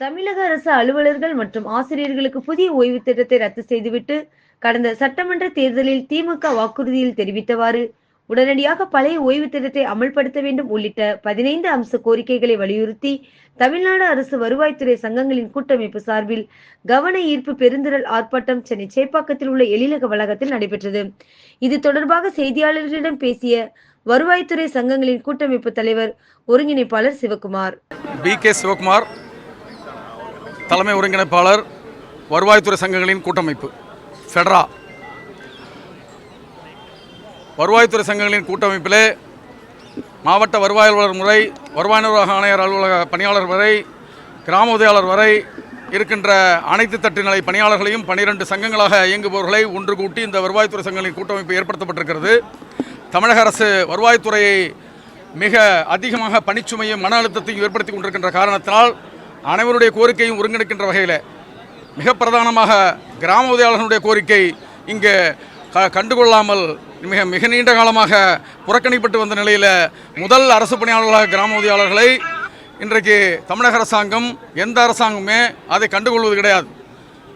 தமிழக அரசு அலுவலர்கள் மற்றும் ஆசிரியர்களுக்கு புதிய ஓய்வு திட்டத்தை ரத்து செய்துவிட்டு கடந்த சட்டமன்ற தேர்தலில் திமுக வாக்குறுதியில் தெரிவித்தவாறு உடனடியாக பழைய ஓய்வு திட்டத்தை அமல்படுத்த வேண்டும் உள்ளிட்ட பதினைந்து அம்ச கோரிக்கைகளை வலியுறுத்தி தமிழ்நாடு அரசு வருவாய்த்துறை சங்கங்களின் கூட்டமைப்பு சார்பில் கவன ஈர்ப்பு பெருந்திரள் ஆர்ப்பாட்டம் சென்னை சேப்பாக்கத்தில் உள்ள எழிலக வளாகத்தில் நடைபெற்றது. இது தொடர்பாக செய்தியாளர்களிடம் பேசிய வருவாய்த்துறை சங்கங்களின் கூட்டமைப்பு தலைவர் ஒருங்கிணைப்பாளர் சிவகுமார். பி கே சிவகுமார் தலைமை ஒருங்கிணைப்பாளர் வருவாய்த்துறை சங்கங்களின் கூட்டமைப்பு ஃபெடரா வருவாய்த்துறை சங்கங்களின் கூட்டமைப்பிலே மாவட்ட வருவாய் அலுவலர் முறை வருவாய் நிர்வாக ஆணையர் அலுவலக பணியாளர் வரை கிராம உதவியாளர் வரை இருக்கின்ற அனைத்து தட்டுநிலை பணியாளர்களையும் பனிரெண்டு சங்கங்களாக இயங்குபவர்களை ஒன்று கூட்டி இந்த வருவாய்த்துறை சங்கங்களின் கூட்டமைப்பு ஏற்படுத்தப்பட்டிருக்கிறது. தமிழக அரசு வருவாய்த்துறையை மிக அதிகமாக பணிச்சுமையும் மன அழுத்தத்தையும் ஏற்படுத்தி கொண்டிருக்கின்ற காரணத்தினால் அனைவருடைய கோரிக்கையும் ஒருங்கிணைக்கின்ற வகையில் மிக பிரதானமாக கிராம உதவியாளர்களுடைய கோரிக்கை இங்கே க கண்டுகொள்ளாமல் மிக மிக நீண்ட காலமாக புறக்கணிப்பட்டு வந்த நிலையில் முதல் அரசு பணியாளர்களாக கிராம உதவியாளர்களை இன்றைக்கு தமிழக அரசாங்கம் எந்த அரசாங்கமே அதை கண்டுகொள்வது கிடையாது.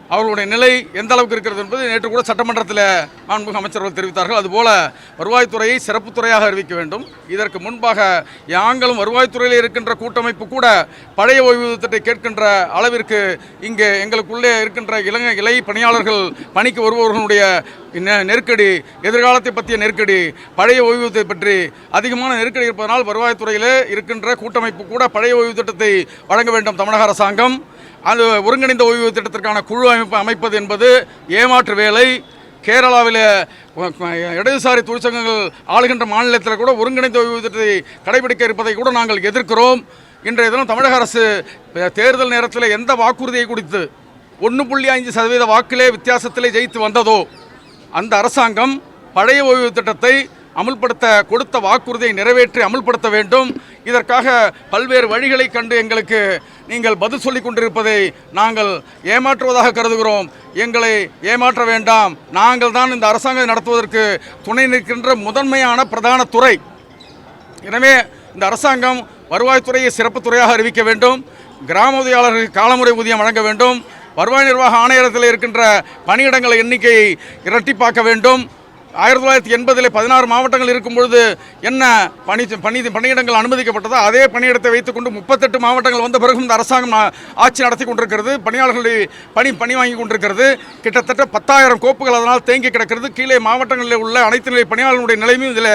அவர்களுடைய நிலை எந்த அளவுக்கு இருக்கிறது என்பது நேற்று கூட சட்டமன்றத்தில் மாண்புமிகு அமைச்சர்கள் தெரிவித்தார்கள். அதுபோல வருவாய்த்துறையை சிறப்பு துறையாக அறிவிக்க வேண்டும். இதற்கு முன்பாக யாங்களும் வருவாய்த்துறையில் இருக்கின்ற கூட்டமைப்பு கூட பழைய ஓய்வூதியத்தை கேட்கின்ற அளவிற்கு இங்கே எங்களுக்குள்ளே இருக்கின்ற இளங்க இலை பணியாளர்கள் பணிக்கு வருபவர்களுடைய நெ- நெருக்கடி எதிர்காலத்தை பற்றிய நெருக்கடி பழைய ஓய்வூதியத்தை பற்றி அதிகமான நெருக்கடி இருப்பதனால் வருவாய்த்துறையிலே இருக்கின்ற கூட்டமைப்பு கூட பழைய ஓய்வு திட்டத்தை வழங்க வேண்டும் தமிழக அரசாங்கம். அது ஒருங்கிணைந்த ஓய்வு திட்டத்திற்கான குழு அமைப்பு அமைப்பது என்பது ஏமாற்று வேலை. கேரளாவில் இடதுசாரி தொழிற்சங்கங்கள் ஆளுகின்ற மாநிலத்தில் கூட ஒருங்கிணைந்த ஓய்வு திட்டத்தை கடைபிடிக்க இருப்பதை கூட நாங்கள் எதிர்க்கிறோம். இன்றைய தினம் தமிழக அரசு தேர்தல் நேரத்தில் எந்த வாக்குறுதியை குறித்து ஒன்று புள்ளி ஐந்து சதவீத வாக்கிலே வித்தியாசத்திலே ஜெயித்து வந்ததோ அந்த அரசாங்கம் பழைய ஓய்வு திட்டத்தை அமுல்படுத்த கொடுத்த வாக்குறுதியை நிறைவேற்றி அமுல்படுத்த வேண்டும். இதற்காக பல்வேறு வழிகளை கண்டு எங்களுக்கு நீங்கள் பதில் சொல்லிக் கொண்டிருப்பதை நாங்கள் ஏமாற்றுவதாக கருதுகிறோம். எங்களை ஏமாற்ற வேண்டாம். நாங்கள் தான் இந்த அரசாங்கம் நடத்துவதற்கு துணை நிற்கின்ற முதன்மையான பிரதான துறை. எனவே இந்த அரசாங்கம் வருவாய்த்துறையை சிறப்பு துறையாக அறிவிக்க வேண்டும். கிராம உதவியாளர்களுக்கு காலமுறை ஊதியம் வழங்க வேண்டும். வருவாய் நிர்வாக ஆணையரத்தில் இருக்கின்ற பணியிடங்கள் எண்ணிக்கையை இரட்டிப்பாக்க வேண்டும். ஆயிரத்தி தொள்ளாயிரத்தி எண்பதில் பதினாறு மாவட்டங்கள் இருக்கும் பொழுது என்ன பணி பணி பணியிடங்கள் அனுமதிக்கப்பட்டதோ அதே பணியிடத்தை வைத்துக்கொண்டு முப்பத்தெட்டு மாவட்டங்கள் வந்த பிறகும் இந்த அரசாங்கம் ஆட்சி நடத்தி கொண்டிருக்கிறது. பணியாளர்களுடைய பணி பணி வாங்கி கொண்டிருக்கிறது. கிட்டத்தட்ட பத்தாயிரம் கோப்புகள் அதனால் தேங்கி கிடக்கிறது. கீழே மாவட்டங்களில் உள்ள அனைத்து நிலை பணியாளர்களுடைய நிலைமையும் இதில்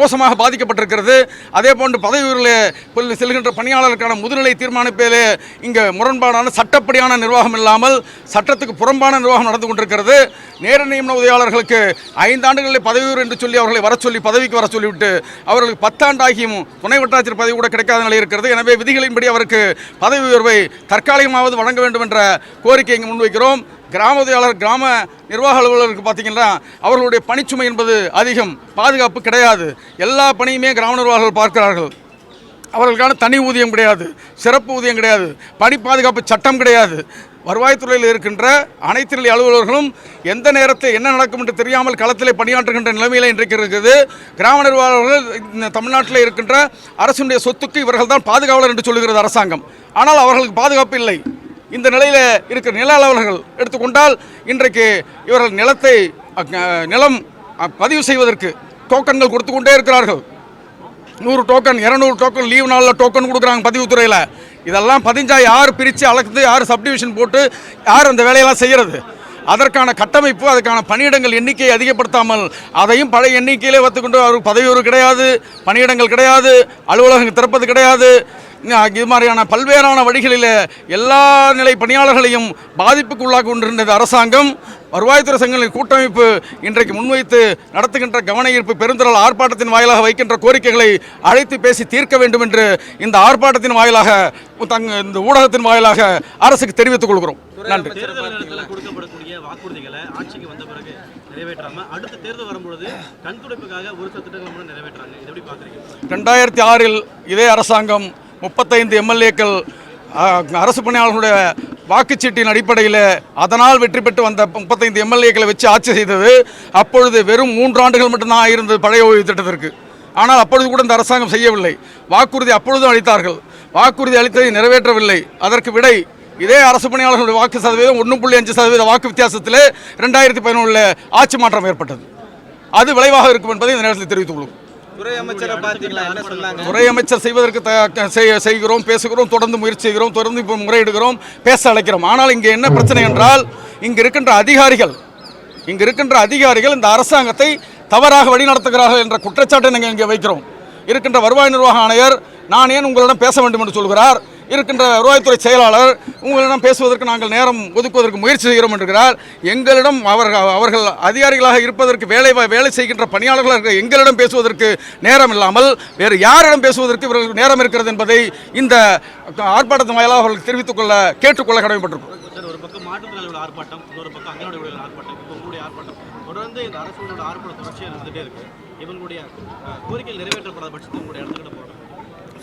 மோசமாக பாதிக்கப்பட்டிருக்கிறது. அதே போன்று பதவி உயர்வில் செல்கின்ற பணியாளருக்கான முதுநிலை தீர்மானிப்பதிலே இங்கே முரண்பாடான சட்டப்படியான நிர்வாகம் இல்லாமல் சட்டத்துக்கு புறம்பான நிர்வாகம் நடந்து கொண்டிருக்கிறது. நேர நியமன உதவியாளர்களுக்கு ஐந்தாண்டு மாநிலங்களில் பதவி என்று சொல்லி அவர்களை வர சொல்லி பதவிக்கு வர சொல்லிவிட்டு அவர்களுக்கு பத்தாண்டாகியும் துணை வட்டாட்சியர் பதவி கூட கிடைக்காத நிலை இருக்கிறது. எனவே விதிகளின்படி அவருக்கு பதவி உயர்வை தற்காலிகமாவது வழங்க வேண்டும் என்ற கோரிக்கை இங்கு முன்வைக்கிறோம். கிராம உதவியாளர் கிராம நிர்வாக அலுவலருக்கு பார்த்தீங்கன்னா அவர்களுடைய பணிச்சுமை என்பது அதிகம் பாதுகாப்பு கிடையாது. எல்லா பணியுமே கிராம நிர்வாகிகள் பார்க்கிறார்கள். அவர்களுக்கான தனி ஊதியம் கிடையாது சிறப்பு ஊதியம் கிடையாது பணி பாதுகாப்பு சட்டம் கிடையாது. வருவாய்த்துறையில் இருக்கின்ற அனைத்து நிலை அலுவலர்களும் எந்த நேரத்தில் என்ன நடக்கும் என்று தெரியாமல் களத்திலே பணியாற்றுகின்ற நிலைமையில் இன்றைக்கு இருக்குது. கிராம நிர்வாகர்கள் இந்த தமிழ்நாட்டில் இருக்கின்ற அரசுடைய சொத்துக்கு இவர்கள் தான் பாதுகாவலர் என்று சொல்லுகிறது அரசாங்கம். ஆனால் அவர்களுக்கு பாதுகாப்பு இல்லை. இந்த நிலையில் இருக்கிற நில அலுவலர்கள் எடுத்துக்கொண்டால் இன்றைக்கு இவர்கள் நிலத்தை நிலம் பதிவு செய்வதற்கு டோக்கன்கள் கொடுத்து கொண்டே இருக்கிறார்கள். நூறு டோக்கன் இரநூறு டோக்கன் லீவ் நாளில் டோக்கன் கொடுக்குறாங்க பதிவுத்துறையில். இதெல்லாம் பதிஞ்சா யார் பிரித்து அளக்குது யார் சப்டிவிஷன் போட்டு யார் அந்த வேலையெல்லாம் செய்கிறது அதற்கான கட்டமைப்பு அதுக்கான பணியிடங்கள் எண்ணிக்கையை அதிகப்படுத்தாமல் அதையும் பழைய எண்ணிக்கையிலே வைத்துக்கொண்டு அவருக்கு பதவி உயர்வு கிடையாது பணியிடங்கள் கிடையாது அலுவலகம் திறப்பது கிடையாது. இது மாதிரியான பல்வேறான வழிகளில் எல்லா நிலை பணியாளர்களையும் பாதிப்புக்கு உள்ளாக்கி கொண்டிருந்த அரசாங்கம். வருவாய்த்துறை சங்கங்களின் கூட்டமைப்பு இன்றைக்கு முன்வைத்து நடத்துகின்ற கவன ஈர்ப்பு பெருந்திரள் ஆர்ப்பாட்டத்தின் வாயிலாக வைக்கின்ற கோரிக்கைகளை அழைத்து பேசி தீர்க்க வேண்டும் என்று இந்த ஆர்ப்பாட்டத்தின் வாயிலாக தங்க இந்த ஊடகத்தின் வாயிலாக அரசுக்கு தெரிவித்துக் கொள்கிறோம். நன்றி. ரெண்டாயிரத்தி ஆறில் இதே அரசாங்கம் முப்பத்தைந்து எம்எல்ஏக்கள் அரசு பணியாளர்களுடைய வாக்குச்சீட்டின் அடிப்படையில் அதனால் வெற்றி பெற்று வந்த முப்பத்தைந்து எம்எல்ஏக்களை வச்சு ஆட்சி செய்தது அப்பொழுது வெறும் மூன்று ஆண்டுகள் மட்டும்தான் இருந்தது பழைய ஓய்வு திட்டத்திற்கு. ஆனால் அப்பொழுது கூட இந்த அரசாங்கம் செய்யவில்லை. வாக்குறுதி அப்பொழுதும் அளித்தார்கள். வாக்குறுதி அளித்ததை நிறைவேற்றவில்லை. அதற்கு விடை இதே அரசு பணியாளர்களுடைய வாக்கு சதவீதம் ஒன்று புள்ளி அஞ்சு சதவீத வாக்கு வித்தியாசத்தில் ரெண்டாயிரத்தி பதினொன்றில் ஆட்சி மாற்றம் ஏற்பட்டது. அது விளைவாக இருக்கும் என்பதை இந்த நேரத்தில் தெரிவித்துக் கொள்ளும் துறை அமைச்சரை பார்த்தீங்களா? என்ன சொன்னாங்க? துறை அமைச்சர் செய்வதற்கு செய்கிறோம் பேசுகிறோம் தொடர்ந்து முயற்சி செய்கிறோம் தொடர்ந்து இப்போ முறையிடுகிறோம் பேச அழைக்கிறோம். ஆனால் இங்கே என்ன பிரச்சனை என்றால் இங்கு இருக்கின்ற அதிகாரிகள் இங்கு இருக்கின்ற அதிகாரிகள் இந்த அரசாங்கத்தை தவறாக வழிநடத்துகிறார்கள் என்ற குற்றச்சாட்டை நாங்கள் இங்கே வைக்கிறோம். இருக்கின்ற வருவாய் நிர்வாக ஆணையர் நான் ஏன் உங்களிடம் பேச வேண்டும் என்று சொல்கிறார்? இருக்கின்ற வருவாய்த்துறை செயலாளர் உங்களிடம் பேசுவதற்கு நாங்கள் நேரம் ஒதுக்குவதற்கு முயற்சி செய்கிறோம் என்கிறார் எங்களிடம் அவர்கள் அவர்கள் அதிகாரிகளாக இருப்பதற்கு வேலை வேலை செய்கின்ற பணியாளர்களாக எங்களிடம் பேசுவதற்கு நேரம் இல்லாமல் வேறு யாரிடம் பேசுவதற்கு இவர்களுக்கு நேரம் இருக்கிறது என்பதை இந்த ஆர்ப்பாட்டத்தின் வாயிலாக அவர்கள் தெரிவித்துக் கொள்ள கேட்டுக்கொள்ள கடமைப்பட்டிருக்கிறோம். ஒரு பக்கம் மாற்றுத்திறனாளியோட ஆர்ப்பாட்டம் இன்னொரு பக்கம் அங்கனவாடி ஆர்ப்பாட்டம் இப்போ உங்களுடைய ஆர்ப்பாட்டம். தொடர்ந்து இந்த அரசோட ஆர்ப்பாட்டம் தொடர்ச்சியாக இருந்துகிட்டே இருக்கு. இவங்களுடைய அஹ், கோரிக்கைகள் நிறைவேற்றப்படாத பட்சத்தில் உங்களுடைய இடத்துக்கிட்ட போகிறோம்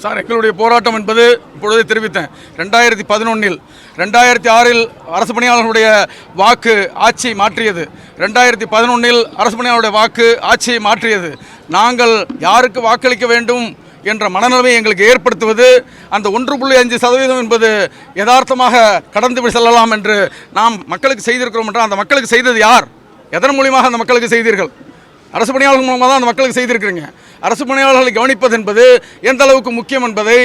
சார் எங்களுடைய போராட்டம் என்பது இப்பொழுதே தெரிவித்தேன். ரெண்டாயிரத்தி பதினொன்றில் ரெண்டாயிரத்தி ஆறில் அரசு பணியாளர்களுடைய வாக்கு ஆட்சியை மாற்றியது. ரெண்டாயிரத்தி பதினொன்றில் அரசு பணியாளருடைய வாக்கு ஆட்சியை மாற்றியது. நாங்கள் யாருக்கு வாக்களிக்க வேண்டும் என்ற மனநிலைமை எங்களுக்கு ஏற்படுத்துவது அந்த ஒன்று புள்ளி அஞ்சு சதவீதம் என்பது யதார்த்தமாக கடந்து செல்லலாம் என்று நாம் மக்களுக்கு செய்திருக்கிறோம் என்றால் அந்த மக்களுக்கு செய்தது யார்? எதன் மூலியமாக அந்த மக்களுக்கு செய்தீர்கள்? அரசு பணியாளர்கள் மூலமாக தான் அந்த மக்களுக்கு செய்திருக்கிறீங்க. அரசு பணியாளர்களை கவனிப்பது என்பது எந்த அளவுக்கு முக்கியம் என்பதை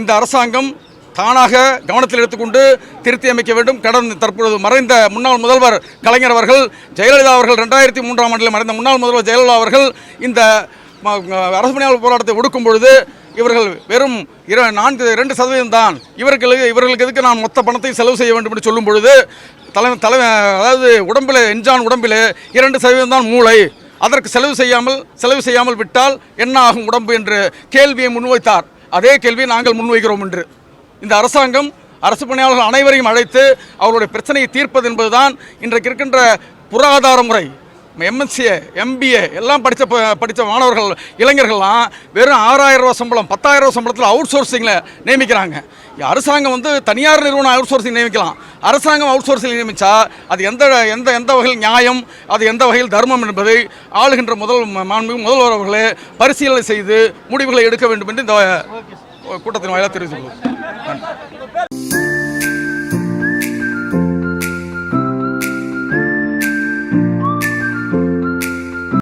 இந்த அரசாங்கம் தானாக கவனத்தில் எடுத்துக்கொண்டு திருத்தி அமைக்க வேண்டும். கடந்த தற்பொழுது மறைந்த முன்னாள் முதல்வர் கலைஞர் அவர்கள் ஜெயலலிதா அவர்கள் ரெண்டாயிரத்தி மூன்றாம் ஆண்டில் மறைந்த முன்னாள் முதல்வர் ஜெயலலிதா அவர்கள் இந்த அரசு பணியாளர் போராட்டத்தை ஒடுக்கும் பொழுது இவர்கள் வெறும் இர நான்கு இரண்டு சதவீதம் தான். இவர்களுக்கு இவர்களுக்கு எதுக்கு நான் மொத்த பணத்தை செலவு செய்ய வேண்டும் என்று சொல்லும் பொழுது தலை தலைமை அதாவது உடம்பில் எஞ்சான் உடம்பில் இரண்டு சதவீதம் தான் மூளை. அதற்கு செலவு செய்யாமல் செலவு செய்யாமல் விட்டால் என்ன ஆகும் உடம்பு என்று கேள்வியை முன்வைத்தார். அதே கேள்வியை நாங்கள் முன்வைக்கிறோம் என்று. இந்த அரசாங்கம் அரசு பணியாளர்கள் அனைவரையும் அழைத்து அவருடைய பிரச்சனையை தீர்ப்பது என்பதுதான் இன்றைக்கு இருக்கின்ற புறாதார முறை. எம்எஸ்சிஏ எம்பிஏ எல்லாம் படித்த படித்த மாணவர்கள் இளைஞர்கள்லாம் வெறும் ஆறாயிரம் ரூபா சம்பளம் பத்தாயிரம் ரூபா சம்பளத்தில் அவுட் சோர்சிங்கில் நியமிக்கிறாங்க. அரசாங்கம் வந்து தனியார் நிறுவனம் அவுட் சோர்சிங் நியமிக்கலாம். அரசாங்கம் அவுட் சோர்சிங் நியமித்தா அது எந்த எந்த எந்த வகையில் நியாயம் அது எந்த வகையில் தர்மம் என்பதை ஆளுகின்ற முதல் ம- மாண்புமிகு முதல்வர் அவர்களே பரிசீலனை செய்து முடிவுகளை எடுக்க வேண்டும் என்று இந்த கூட்டத்தின் வாயிலாக தெரிவித்துள்ளோம் நன்றி.